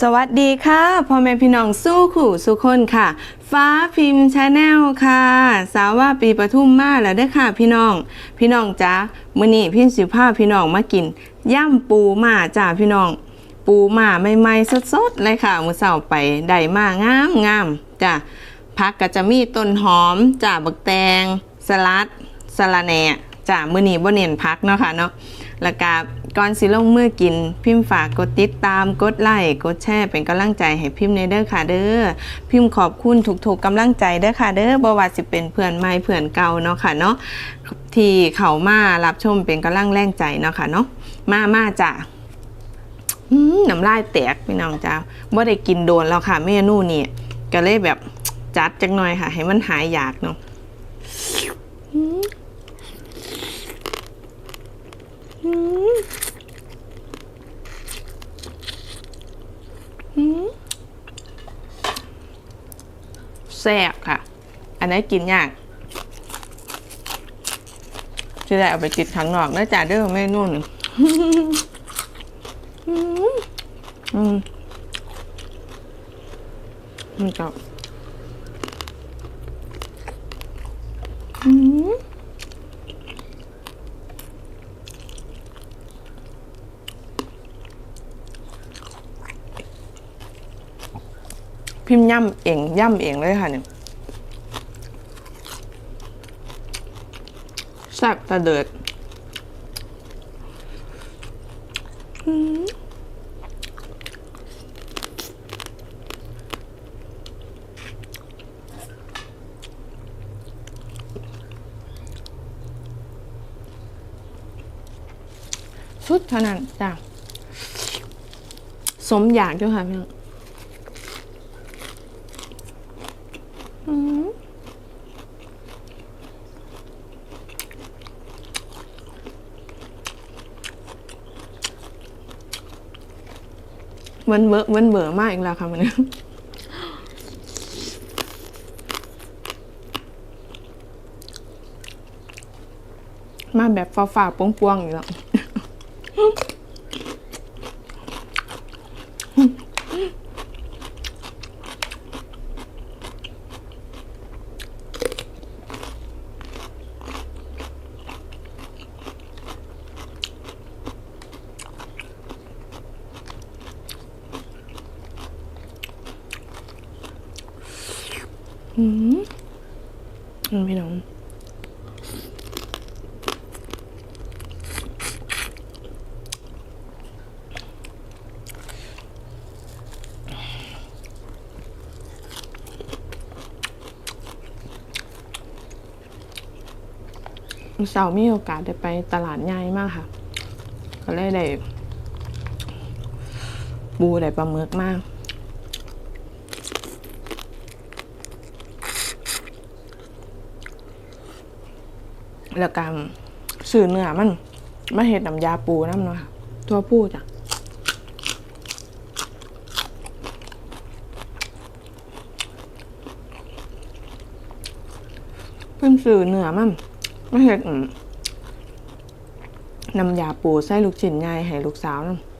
สวัสดีค่ะพ่อแม่พี่น้องสู้ขู่สุคนค่ะ ฟ้าพิมพ์ชาแนลค่ะ สาวว่าปีปทุมมาแล้วเด้ค่ะพี่น้อง พี่น้องจ้ามื้อนี้พี่สิพาพี่น้องมากินย่ำปูมาจ้าพี่น้อง ปูมาใหม่ๆสดๆเลยค่ะมื้อเช้าไปได้มางามงามจ้ะผักก็จะมีต้นหอมจ้าบักแตง สลัดสะระแหน่จ้ามื้อนี้บ่เน้นผักเนาะค่ะเนาะแล้วก็ ก่อนสิลงมือกิน พิมพ์ฝากกดติดตามกดไลค์กดแชร์เป็นกำลังใจให้พิมพ์ในเด้อค่ะเด้อพิมพ์ขอบคุณทุกๆกำลังใจเด้อค่ะเด้อบ่ว่าสิเป็นเพื่อนใหม่เพื่อนเก่าเนาะค่ะเนาะที่เขามารับชมเป็นกำลังแรงใจเนาะค่ะเนาะมามาจ้ะน้ำลายแตกพี่น้องจ้าบ่ได้กินโดนแล้วค่ะเมนูนี่ก็เลยแบบจัดจักหน่อยค่ะ ให้มันหายอยากเนาะ แซ่บค่ะ อันนี้กินยากจะได้เอาไปกินข้างนอกนะจ๊ะเด้อเมนูหนึ่งอืมอืมมันก็อืม พิมพ์ย่ำเองย่ำเองเลยค่ะเนี่ยแซ่บตะเดิดอืมสุดเท่านั้นจ้ะสมอยากด้วยค่ะพี่น้อง มันเบอมันเบื่อมากอีกแล้วค่ะมันนี้มาแบบฝ่าๆป้วงๆอีกแล้ว อืมพี่น้องเสาร์มีโอกาสได้ไปตลาดใหญ่มากค่ะ ก็เลยได้ บูได้ปลาหมึกมาก แล้วก็สื่อเนื้อมันมาเห็ดน้ำยาปูน้ำเนาะค่ะตัวผู้จ้ะเพิ่นสื่อเนื้อมันมาเห็ดน้ำยาปูใส่ลูกชิ้นใหญ่ให้ลูกสาวน้ำ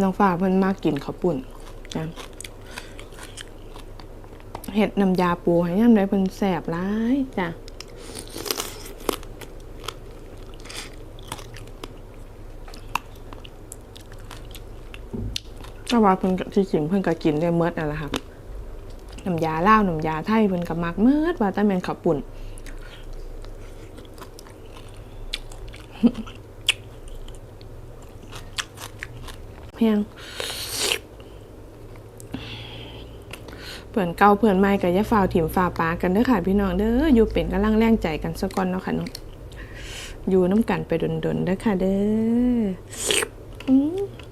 น้องฟ้าเพิ่นมากกินข้าวปุ่นจ้ะเห็ดน้ำยาปูให้ย่ำได้เพิ่นแสบร้ายจ้ะก็ว่าเพิ่นที่จริงเพิ่นก็กินได้เมดนั่นแหละครับน้ำยาล่าน้ำยาไทยเพิ่นก็มักเมดว่าแต่แมนข้าวปุ่น เพียงเพื่อนเก่าเพื่อนใหม่กับยาฝ่าวถิ่มฝ่าปากันเด้อค่ะพี่น้องเด้ออยู่เป็นกำลังแรงใจกันสักก่อนเนาะค่ะเนาะอยู่น้ำกันไปดนๆเด้อค่ะเด้อ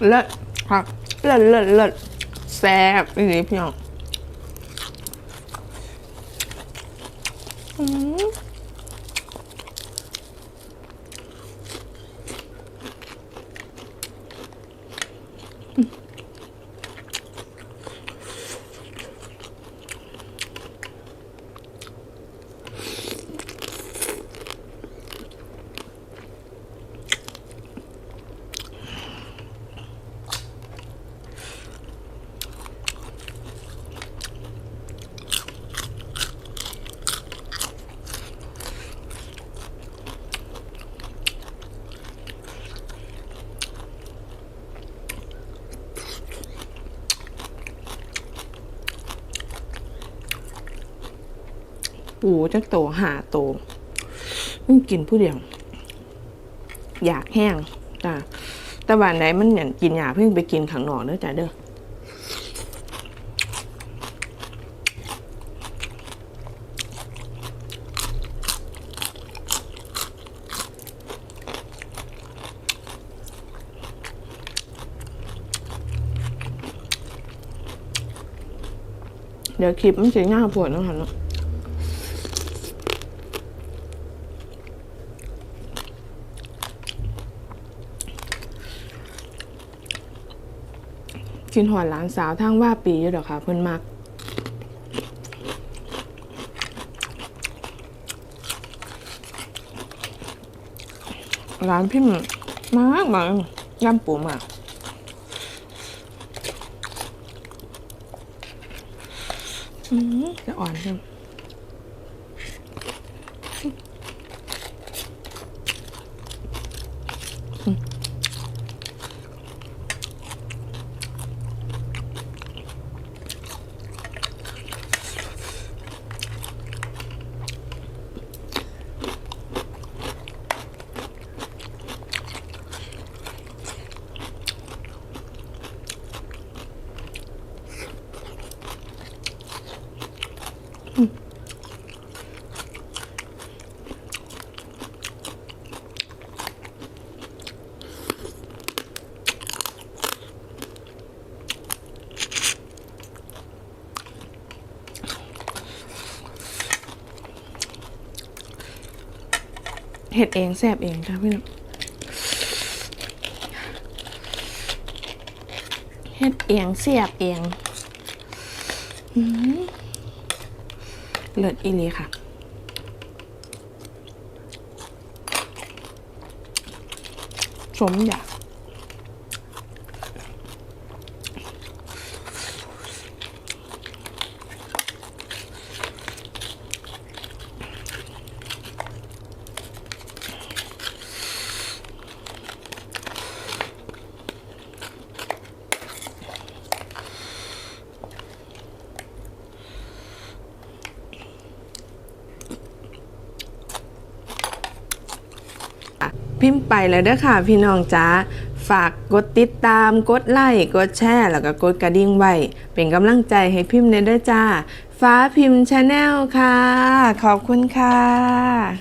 lợn hoặc lợn lợn lợn แซ่บอีหลีพี่น้อง ปูจักโตหาโตมึงกินผู้เดียว อยากแห้งจ้ะแต่วันไหนมันอยากกินยาเพิ่งไปกินข้างนอกเด้อจ้ะเด้อเดี๋ยวคลิปมันจะง่าปวดนะคะเนาะ กินหอนหลานสาวทั้งว่าปีอยู่ดอกค่ะ เพิ่นมักร้านพิมพ์มากมากย่ำปูมากอืมจะอ่อนใช่ไหม เห็ดเองแสบเองค่ะพี่น้องเห็ดเองเสียบเองเลิศอีเลีค่ะสมอยาก พิมพ์ไปแล้วเด้อค่ะ พี่น้องจ้าฝากกดติดตามกดไลค์กดแชร์ แล้วก็กดกระดิ่งไว้ เป็นกำลังใจให้พิมพ์ในเด้อจ้า ฟ้าพิมพ์ชาแนลค่ะ ขอบคุณค่ะ